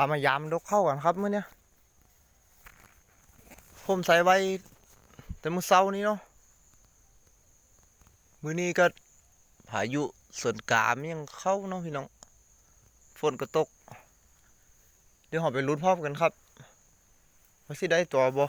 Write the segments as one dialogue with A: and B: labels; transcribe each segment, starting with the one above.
A: ามายามดกเข้ากันครับเมื่อเนี้ยผมใส่ไว้แต่มื้อเช้านี้เนาะมื้อนี้ก็พายุส่วนกามยังเข้าเนาะพี่น้อง ฝนก็ตก เดี๋ยวหอไปลุ้นพร้อมกันครับว่าสิได้ตัวบ่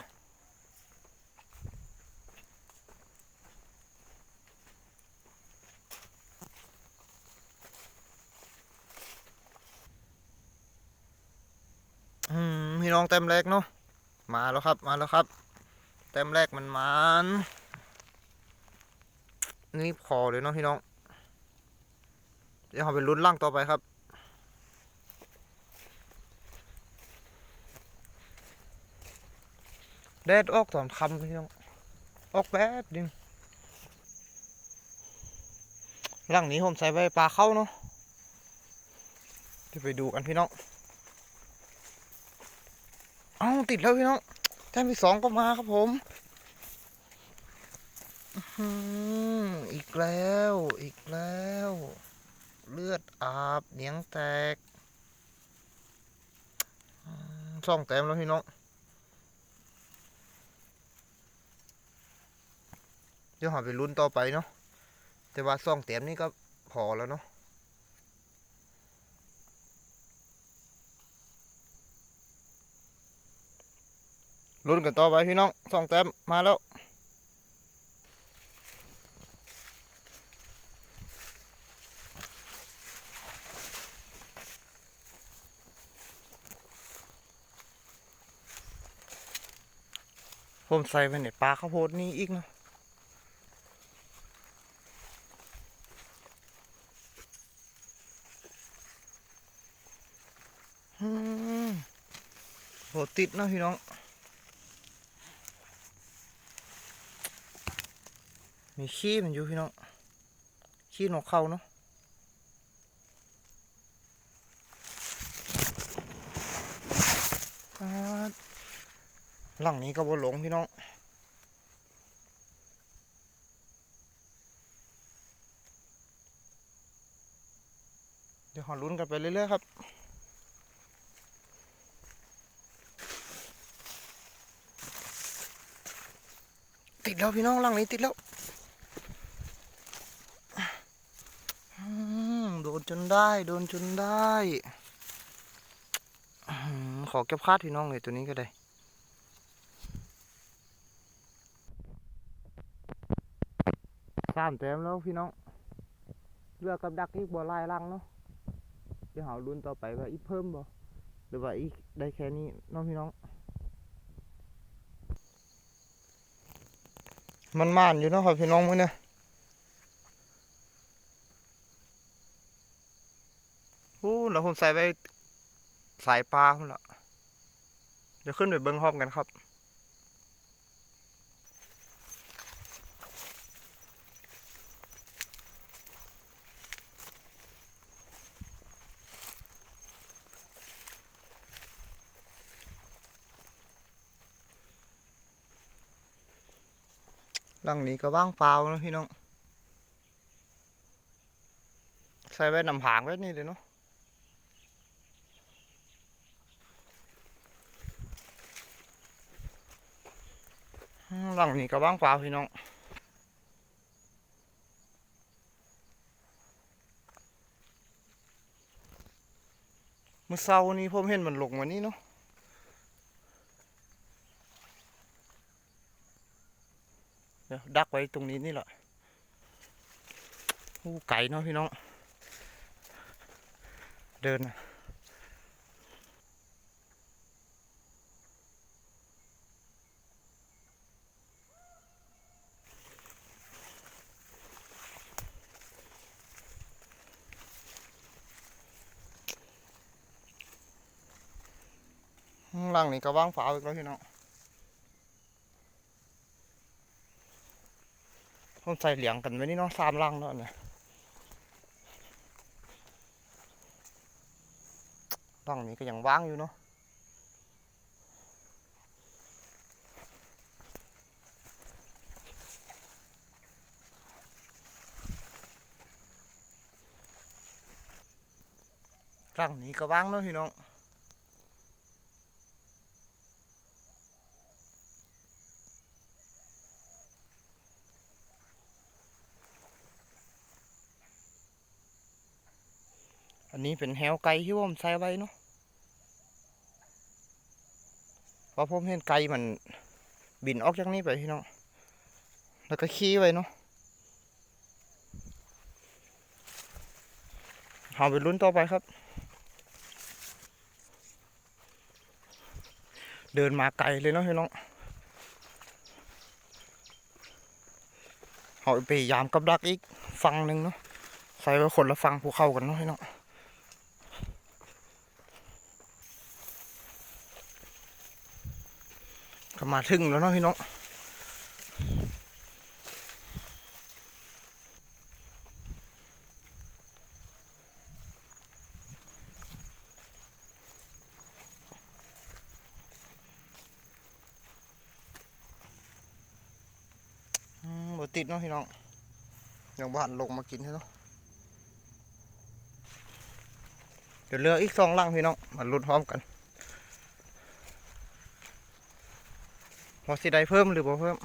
A: อืม พี่น้องเต็มแรกเนาะมาแล้วครับมาแล้วครับ เต็มแรกมันมันนี่พอเลยเนาะพี่น้อง เดี๋ยวเราไปลุ้นล่างต่อไปครับ แดดออกตอนค่ำพี่น้อง ออกแป๊บนึงหลังนี้ผมใส่ไว้ปลาเข้าเนาะเดี๋ยวไปดูกันพี่น้อง เอ้าติดแล้วพี่น้องแต้มที่สองก็มาครับผมอีกแล้ว อีกแล้ว เลือดอาบเหนียงแตกอืมสองแต้มแล้วพี่น้องเดี๋ยวหาไปลุ้นต่อไปเนาะแต่ว่าซ่องเต็มนี่ก็พอแล้วเนาะ ลุ้นกันต่อไปพี่น้องซองเต็มมาแล้วผมใส่ไปในปลาข้าวโพดนี่อีกเนาะโหติดเนะพี่น้อง มีขี้มันอยู่พี่น้องขี้นกเขาเนาะหลังนี้ก็บ่หลงพี่น้องเดี๋ยวขอลุ้นกันไปเรื่อยๆครับติดแล้วพี่น้องหลังนี้ติดแล้วอืม โดนจนได้ โดนจนได้ขอเก็บคาดพี่น้องเลยตัวนี้ก็ได้สามเต็มแล้วพี่น้องเลือกกับดักอีกบ่ลายลังเนาะเดี๋ยวหาลุ้นต่อไปว่าอีกเพิ่มบ่หรือว่าอีกได้แค่นี้น้องพี่น้อง มันม่านอยู่เนาะครับพี่น้องมื้อเนี่ยโอ้แล้ว ผมใส่ไปสายปลาพุ่นละเดี๋ยวขึ้นไปเบิ้งพร้อมกันครับหลังนี้ก็ว่างเปล่านะพี่น้อง ใส่ไว้นำหางไว้นี่เลยเนาะ หลังนี้ก็ว่างเปล่าพี่น้องเมื่อเช้านี้ผมเห็นมันลงมานี่เนาะเดี๋ยวดักไว้ตรงนี้นี่แหละโอ้ไก่เนาะพี่น้อง เดินนะ ข้างล่งนี่ก็ว่างเปล่าอีกแล้วพี่น้องผมใส่เหลียงกันไว้นี่เนาะสามลังเนาะเนี่ยลังนี้ก็ยังว่างอยู่เนาะลังนี้ก็ว่างเนาะพี่น้อง นนี้เป็นแฮวไก่ที่ผมใส่ไว้เนาะเพราะผมเห็นไก่มันบินออกจากนี้ไปพี่น้องแล้วก็ขี้ไว้เนาะเอาไปลุ้นต่อไปครับ เดินมาไกลเลยเนาะพี่น้องเอาไปยามกับดักอีกฝั่งหนึ่งเนาะใส่ไว้คนละฝั่งภูเขากันเนาะพี่น้อง ก็มาถึงแล้วเนาะพี่น้องอืมบ่ติดเนาะพี่น้องอย่างบ้านลงมากินใช่เนาะเดี๋ยวเลืออีกสองลังพี่น้องมาลุ้นพร้อมกัน ว่าสิได้เพิ่มหรือบ่เพิ่ม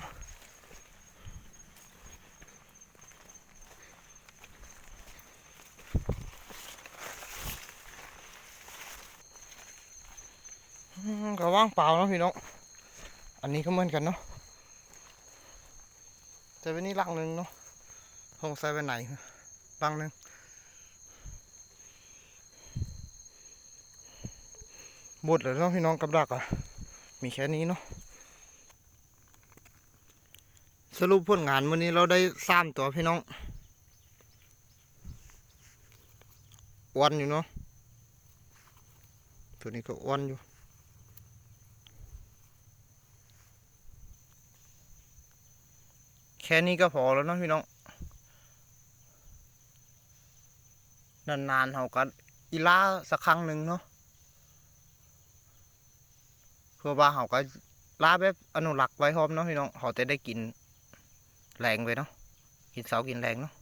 A: ก็ว่างเปล่าเนาะพี่น้อง อันนี้ก็เหมือนกันเนาะแต่วันนี้ลังหนึ่งเนาะคงใส่ไปไหนลังหนึ่งหมดเลยเนาะพี่น้องกับดักอะ มีแค่นี้เนาะ สรุปผลงานวันนี้เราได้สามตัวพี่น้องอ้วันอยู่เนาะตัวนี้ก็อ้วนอยู่แค่นี้ก็พอแล้วเนาะพี่น้องนานๆเขาก็อีล่าสักครั้งหนึ่งเนาะเพื่อว่าเขาก็ล่าแบบอนุรักษ์ไว้พร้อมเนาะพี่น้องเขาจะได้กิน แรงไปเนาะกินเสากินแรงเนาะ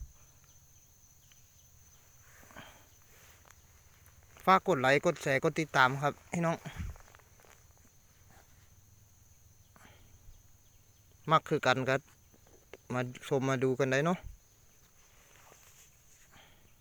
A: ฝากกดไลค์กดแชร์กดติดตามครับพี่น้องมักคือกันกันมาชมมาดูกันได้เนาะ